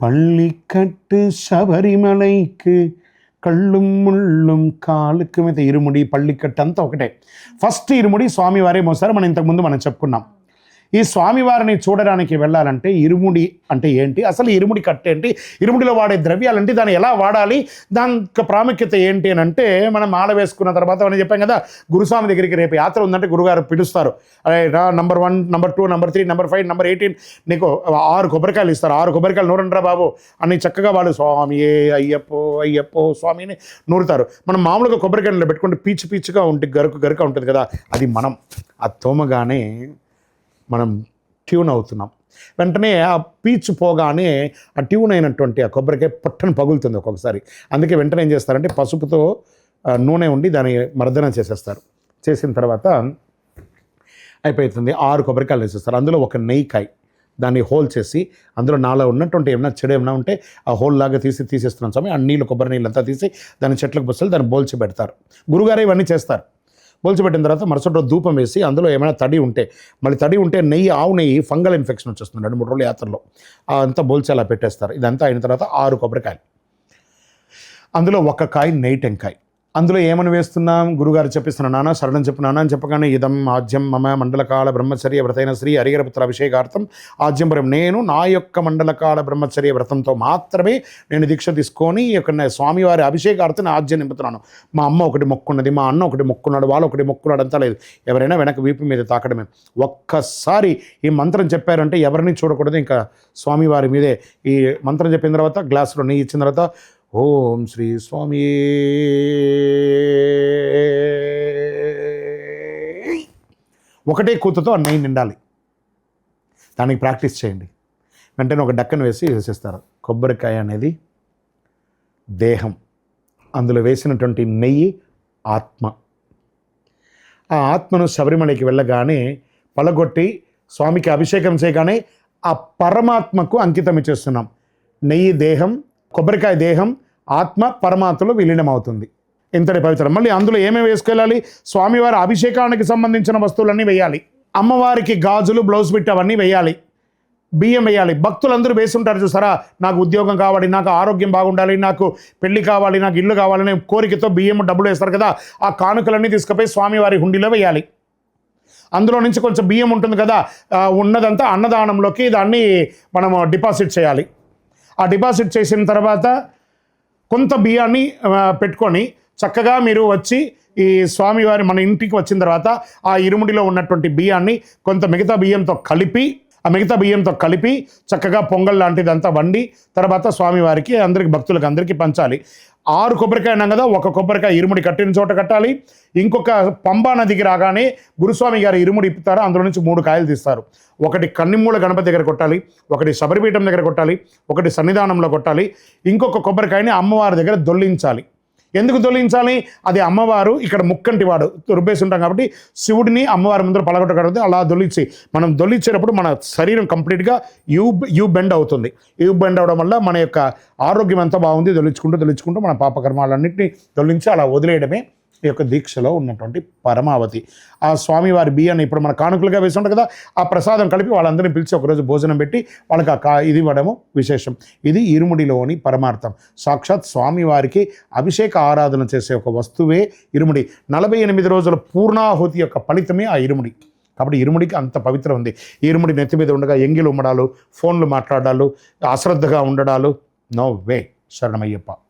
பள்ளிக்கட்டு శబరిమలైకి కళ్ళు ముళ్ళుం కాలుకు మీద ఇరుముడి పళ్ళికట్టు అంతా ఒకటే ఫస్ట్ ఇరుముడి స్వామివారే మోసారు మనం ఇంతకుముందు మనం చెప్పుకున్నాం ఈ స్వామివారిని చూడడానికి వెళ్ళాలంటే ఇరుముడి అంటే ఏంటి? అసలు ఇరుముడి కట్టు ఏంటి? ఇరుముడిలో వాడే ద్రవ్యాలంటే దాన్ని ఎలా వాడాలి? దాని యొక్క ప్రాముఖ్యత ఏంటి అని అంటే మనం మాల వేసుకున్న తర్వాత మనం చెప్పాం కదా గురుస్వామి దగ్గరికి రేపు యాత్ర ఉందంటే గురుగారు పిలుస్తారు. అరే number one number two number three number five number eighteen నీకు ఆరు కొబ్బరికాయలు ఇస్తారు. ఆరు కొబ్బరికాయలు నూరండ్రా బాబు అని చక్కగా వాళ్ళు స్వామి ఏ అయ్యప్పో అయ్యప్పో స్వామిని నూరుతారు. మనం మామూలుగా కొబ్బరికాయలు పెట్టుకుంటే పీచు పీచుగా ఉంటుంది గరుకు గరుక ఉంటుంది కదా అది మనం అది తోమగానే మనం ట్యూన్ అవుతున్నాం. వెంటనే ఆ పీచు పోగానే ఆ ట్యూన్ అయినటువంటి ఆ కొబ్బరికాయ పట్టను పగులుతుంది ఒక్కొక్కసారి. అందుకే వెంటనే ఏం చేస్తారంటే పసుపుతో నూనె ఉండి దాన్ని మర్దన చేసేస్తారు. చేసిన తర్వాత అయిపోతుంది. ఆరు కొబ్బరికాయలు వేసేస్తారు. అందులో ఒక నెయ్యికాయ దాన్ని హోల్ చేసి అందులో నాలో ఉన్నటువంటి ఏమైనా చెడు ఏమైనా ఉంటే ఆ హోల్ లాగా తీసి తీసేస్తున్నాం స్వామి. ఆ నీళ్ళు కొబ్బరి నీళ్ళంతా తీసి దాని చెట్లకు బస్సులు దాన్ని బోల్చి పెడతారు. గురుగారు ఇవన్నీ చేస్తారు. బోల్చిపెట్టిన తర్వాత మరుసటి ధూపం వేసి అందులో ఏమైనా తడి ఉంటే మళ్ళీ తడి ఉంటే నెయ్యి ఆవు నెయ్యి ఫంగల్ ఇన్ఫెక్షన్ వచ్చేస్తుంది రెండు మూడు రోజుల యాత్రలో. అంతా బోల్చి అలా పెట్టేస్తారు. ఇదంతా అయిన తర్వాత ఆరు కొబ్బరికాయలు. అందులో ఒక కాయ నెయ్యి టెంకాయ. అందులో ఏమని వేస్తున్నాం? గురుగారు చెప్పిస్తున్నా నానా శరణం చెప్పు నాన్న అని చెప్పగానే ఇదం ఆజ్యం మమ మండలకాల బ్రహ్మచర్య వ్రతైన శ్రీ హరిహరపుత్ర అభిషేకార్థం ఆజ్యంపురం నేను నా యొక్క మండలకాల బ్రహ్మచర్య వ్రతంతో మాత్రమే నేను దీక్ష తీసుకొని ఈ యొక్క స్వామివారి అభిషేకార్థం ఆజ్యం నింపుతున్నాను. మా అమ్మ ఒకటి మొక్కున్నది మా అన్న ఒకటి మొక్కున్నాడు వాళ్ళు ఒకటి మొక్కున్నాడు అంతా లేదు. ఎవరైనా వెనక వీపు మీద తాకడమే. ఒక్కసారి ఈ మంత్రం చెప్పారంటే ఎవరిని చూడకూడదు. ఇంకా స్వామివారి మీదే ఈ మంత్రం చెప్పిన తర్వాత గ్లాసులో నెయ్యి ఇచ్చిన తర్వాత ఓం శ్రీ స్వామి. ఒకటే కూతుతో ఆ నెయ్యి నిండాలి. దానికి ప్రాక్టీస్ చేయండి. వెంటనే ఒక డక్కను వేసి వేసేస్తారు. కొబ్బరికాయ అనేది దేహం. అందులో వేసినటువంటి నెయ్యి ఆత్మ. ఆ ఆత్మను శబరిమలకి వెళ్ళగానే పలగొట్టి స్వామికి అభిషేకం చేయగానే ఆ పరమాత్మకు అంకితం ఇచ్చేస్తున్నాం. నెయ్యి దేహం కొబ్బరికాయ దేహం ఆత్మ పరమాత్మలో విలీనం అవుతుంది ఇంతటి పవిత్రం. మళ్ళీ అందులో ఏమేమి వేసుకెళ్ళాలి? స్వామివారి అభిషేకానికి సంబంధించిన వస్తువులన్నీ వేయాలి. అమ్మవారికి గాజులు బ్లౌజ్ బిట్ అవన్నీ వేయాలి. బియ్యం వేయాలి. భక్తులందరూ వేసుంటారు చూసారా? నాకు ఉద్యోగం కావాలి నాకు ఆరోగ్యం బాగుండాలి నాకు పెళ్ళి కావాలి నాకు ఇల్లు కావాలనే కోరికతో బియ్యం డబ్బులు వేస్తారు కదా? ఆ కానుకలన్నీ తీసుకుపోయి స్వామివారి హుండీలో వేయాలి. అందులో నుంచి కొంచెం బియ్యం ఉంటుంది కదా? ఉన్నదంతా అన్నదానంలోకి దాన్ని మనము డిపాజిట్ చేయాలి. ఆ డిపాజిట్ చేసిన తర్వాత కొంత బియ్యాన్ని పెట్టుకొని చక్కగా మీరు వచ్చి ఈ స్వామివారి మన ఇంటికి వచ్చిన తర్వాత ఆ ఇరుముడిలో ఉన్నటువంటి బియ్యాన్ని కొంత మిగతా బియ్యంతో కలిపి ఆ మిగతా బియ్యంతో కలిపి చక్కగా పొంగల్ లాంటిది అంతా వండి తర్వాత స్వామివారికి అందరికి భక్తులకు అందరికీ పంచాలి. ఆరు కొబ్బరికాయ అన్నాం కదా ఒక కొబ్బరికాయ ఇరుముడి కట్టిన చోట కట్టాలి. ఇంకొక పంబా నదికి రాగానే గురుస్వామి గారు ఇరుముడి ఇప్పుతారు అందులో నుంచి మూడు కాయలు తీస్తారు. ఒకటి కన్నిమూల గణపతి దగ్గర కొట్టాలి ఒకటి శబరిపీఠం దగ్గర కొట్టాలి ఒకటి సన్నిధానంలో కొట్టాలి ఇంకొక కొబ్బరికాయని అమ్మవారి దగ్గర దొల్లించాలి. ఎందుకు తొలగించాలి? అది అమ్మవారు ఇక్కడ ముక్కంటి వాడు రుబ్బేసి ఉంటాం కాబట్టి శివుడిని అమ్మవారి ముందర పలగొట్టగలిగితే అలా దొలిచి మనం దొలిచేటప్పుడు మన శరీరం కంప్లీట్గా యూ యూ బెండ్ అవుతుంది. యూ బెండ్ అవడం వల్ల మన యొక్క ఆరోగ్యం అంతా బాగుంది? దొలిచుకుంటూ దొల్లించుకుంటూ మన పాపకర్మాలన్నింటినీ దొల్లించి అలా వదిలేయడమే ఈ యొక్క దీక్షలో ఉన్నటువంటి పరమావతి. ఆ స్వామివారి బియ్యాన్ని ఇప్పుడు మన కానుకలుగా వేసి ఉంటుంది కదా ఆ ప్రసాదం కలిపి వాళ్ళందరినీ పిలిచి ఒకరోజు భోజనం పెట్టి వాళ్ళకి ఆ కా ఇది ఇవ్వడము విశేషం. ఇది ఇరుముడిలోని పరమార్థం. సాక్షాత్ స్వామివారికి అభిషేక ఆరాధన చేసే ఒక వస్తువే ఇరుముడి. నలభై ఎనిమిది రోజుల పూర్ణాహుతి యొక్క ఫలితమే ఆ ఇరుముడి. కాబట్టి ఇరుముడికి అంత పవిత్రం ఉంది. ఇరుముడి నెత్తి మీద ఉండగా ఎంగిలు ఉమ్మడాలు ఫోన్లు మాట్లాడాలు అశ్రద్ధగా ఉండడాలు. నో వే శరణమయ్యప్ప.